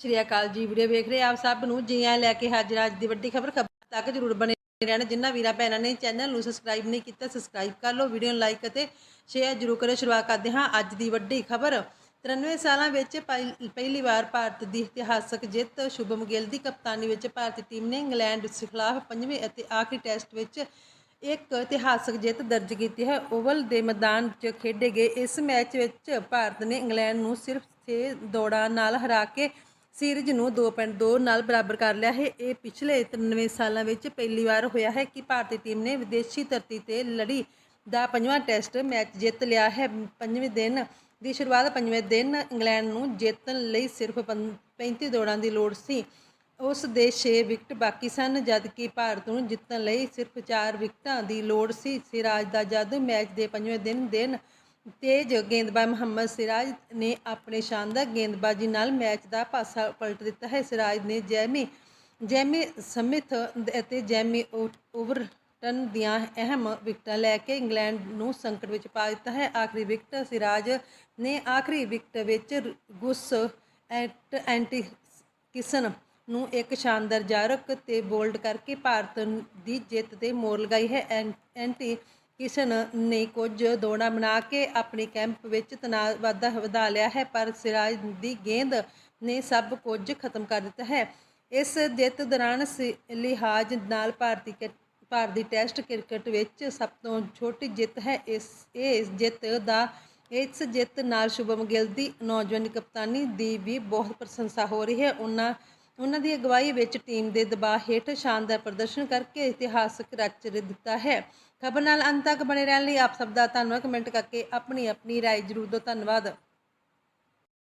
ਸ਼੍ਰੀ ਅਕਾਲ ਜੀ, ਵੀਡੀਓ ਵੇਖ ਰਹੇ ਆਪ ਸਭ ਨੂੰ, ਜੀ ਆਇਆਂ ਲੈ ਕੇ ਹਾਜ਼ਰ ਹਾਂ ਅੱਜ ਦੀ ਵੱਡੀ ਖਬਰ ਖਬਰ ਤੱਕ ਜਰੂਰ ਬਣੇ ਰਹਿਣ। ਜਿਨ੍ਹਾਂ ਵੀਰਾਂ ਭੈਣਾਂ ਨੇ ਚੈਨਲ ਨੂੰ ਸਬਸਕ੍ਰਾਈਬ ਨਹੀਂ ਕੀਤਾ ਸਬਸਕ੍ਰਾਈਬ ਕਰ ਲਓ, ਵੀਡੀਓ ਨੂੰ ਲਾਈਕ ਅਤੇ ਸ਼ੇਅਰ ਜਰੂਰ ਕਰੋ ਸ਼ੁਰੂਆਤ ਕਰਦੇ ਹਾਂ ਅੱਜ ਦੀ ਵੱਡੀ ਖਬਰ। 93 ਸਾਲਾਂ ਵਿੱਚ ਪਹਿ- ਪਹਿਲੀ ਵਾਰ ਭਾਰਤ ਦੀ ਇਤਿਹਾਸਕ ਜਿੱਤ, ਸ਼ੁਭਮ ਗਿੱਲ ਦੀ ਕਪਤਾਨੀ ਵਿੱਚ ਭਾਰਤੀ ਟੀਮ ਨੇ ਇੰਗਲੈਂਡ ਖਿਲਾਫ ਪੰਜਵੇਂ ਅਤੇ ਆਖਰੀ ਟੈਸਟ ਵਿੱਚ ਇੱਕ ਇਤਿਹਾਸਕ ਜਿੱਤ ਦਰਜ ਕੀਤੀ ਹੈ। ਓਵਲ ਦੇ ਮੈਦਾਨ 'ਚ ਖੇਡੇ ਗਏ ਇਸ ਮੈਚ ਵਿੱਚ ਭਾਰਤ ਨੇ ਇੰਗਲੈਂਡ ਨੂੰ ਸਿਰਫ 6 ਦੌੜਾਂ ਨਾਲ ਹਰਾ ਕੇ ਸੀਰੀਜ਼ ਨੂੰ 2.2 ਨਾਲ ਬਰਾਬਰ ਕਰ ਲਿਆ ਹੈ। ਇਹ ਪਿਛਲੇ 93 ਸਾਲਾਂ ਵਿੱਚ ਪਹਿਲੀ ਵਾਰ ਹੋਇਆ ਹੈ ਕਿ ਭਾਰਤੀ ਟੀਮ ਨੇ ਵਿਦੇਸ਼ੀ ਧਰਤੀ ਤੇ ਲੜੀ ਦਾ ਪੰਜਵਾਂ ਟੈਸਟ ਮੈਚ ਜਿੱਤ ਲਿਆ ਹੈ। ਪੰਜਵੇਂ ਦਿਨ ਦੀ ਸ਼ੁਰੂਆਤ ਪੰਜਵੇਂ ਦਿਨ ਇੰਗਲੈਂਡ ਨੂੰ ਜਿੱਤਣ ਲਈ ਸਿਰਫ ਪੰ- 35 ਦੌੜਾਂ ਦੀ ਲੋੜ ਸੀ। ਉਸ ਦੇ 6 ਵਿਕਟ ਬਾਕੀ ਸਨ, ਜਦਕਿ ਭਾਰਤ ਨੂੰ ਜਿੱਤਣ ਲਈ ਸਿਰਫ 4 ਵਿਕਟਾਂ ਦੀ ਲੋੜ ਸੀ। ਸਿਰਾਜ ਦਾ ਜਦ ਮੈਚ ਦੇ ਪੰਜਵੇਂ ਦਿਨ ਦਿਨ ਤੇਜ਼ ਗੇਂਦਬਾਜ਼ ਮੁਹੰਮਦ ਸਿਰਾਜ ਨੇ ਆਪਣੇ ਸ਼ਾਨਦਾਰ ਗੇਂਦਬਾਜ਼ੀ ਨਾਲ ਮੈਚ ਦਾ ਪਾਸਾ ਪਲਟ ਦਿੱਤਾ ਹੈ। ਸਿਰਾਜ ਨੇ ਜੈਮੀ ਜੈਮੀ ਸਮਿਥ ਅਤੇ ਜੈਮੀ ਓ- ਓਵਰਟਨ ਦੀਆਂ ਅਹਿਮ ਵਿਕਟਾਂ ਲੈ ਕੇ ਇੰਗਲੈਂਡ ਨੂੰ ਸੰਕਟ ਵਿੱਚ ਪਾ ਦਿੱਤਾ ਹੈ। ਆਖਰੀ ਵਿਕਟ ਸਿਰਾਜ ਨੇ ਆਖਰੀ ਵਿਕਟ ਵਿੱਚ ਗੁੱਸ ਐਟ ਐਂਟੀ ਕਿਸਨ ਨੂੰ ਇੱਕ ਸ਼ਾਨਦਾਰ ਜਾਰਕ ਤੇ ਬੋਲਡ ਕਰਕੇ ਭਾਰਤ ਦੀ ਜਿੱਤ ਤੇ ਮੋਰ ਲਗਾਈ ਹੈ। ਐਂ- ਐਂਟੀ ਕਿਸ਼ਨ ਨੇ ਕੁਝ ਦੌੜਾਂ ਬਣਾ ਕੇ ਆਪਣੇ ਕੈਂਪ ਵਿੱਚ ਤਣਾਅ ਵਾਧਾ ਵਧਾ ਲਿਆ ਹੈ, ਪਰ ਸਿਰਾਜ ਦੀ ਗੇਂਦ ਨੇ ਸਭ ਕੁਝ ਖਤਮ ਕਰ ਦਿੱਤਾ ਹੈ। ਇਸ ਜਿੱਤ ਦੌਰਾਨ ਸ- ਲਿਹਾਜ਼ ਨਾਲ ਭਾਰਤੀ ਕ੍ਰਿ- ਭਾਰਤੀ ਟੈਸਟ ਕ੍ਰਿਕਟ ਵਿੱਚ ਸਭ ਤੋਂ ਛੋਟੀ ਜਿੱਤ ਹੈ। ਇਸ ਇਹ ਜਿੱਤ ਦਾ, ਇਸ ਜਿੱਤ ਨਾਲ ਸ਼ੁਭਮ ਗਿੱਲ ਦੀ ਨੌਜਵਾਨ ਕਪਤਾਨੀ ਦੀ ਵੀ ਬਹੁਤ ਪ੍ਰਸ਼ੰਸਾ ਹੋ ਰਹੀ ਹੈ। ਉਹਨਾਂ ਉਹਨਾਂ ਦੀ ਅਗਵਾਈ ਵਿੱਚ ਟੀਮ ਦੇ ਦਬਾਅ ਹੇਠ ਸ਼ਾਨਦਾਰ ਪ੍ਰਦਰਸ਼ਨ ਕਰਕੇ ਇਤਿਹਾਸਕ ਰਚ ਦਿੱਤਾ ਹੈ। ਖਬਰ ਨਾਲ ਅੰਤ ਤੱਕ ਬਣੇ ਰਹਿਣ ਲਈ ਆਪ ਸਭ ਦਾ ਧੰਨਵਾਦ। ਕਮੈਂਟ ਕਰਕੇ ਆਪਣੀ ਆਪਣੀ ਰਾਏ ਜ਼ਰੂਰ ਦਿਓ। ਧੰਨਵਾਦ।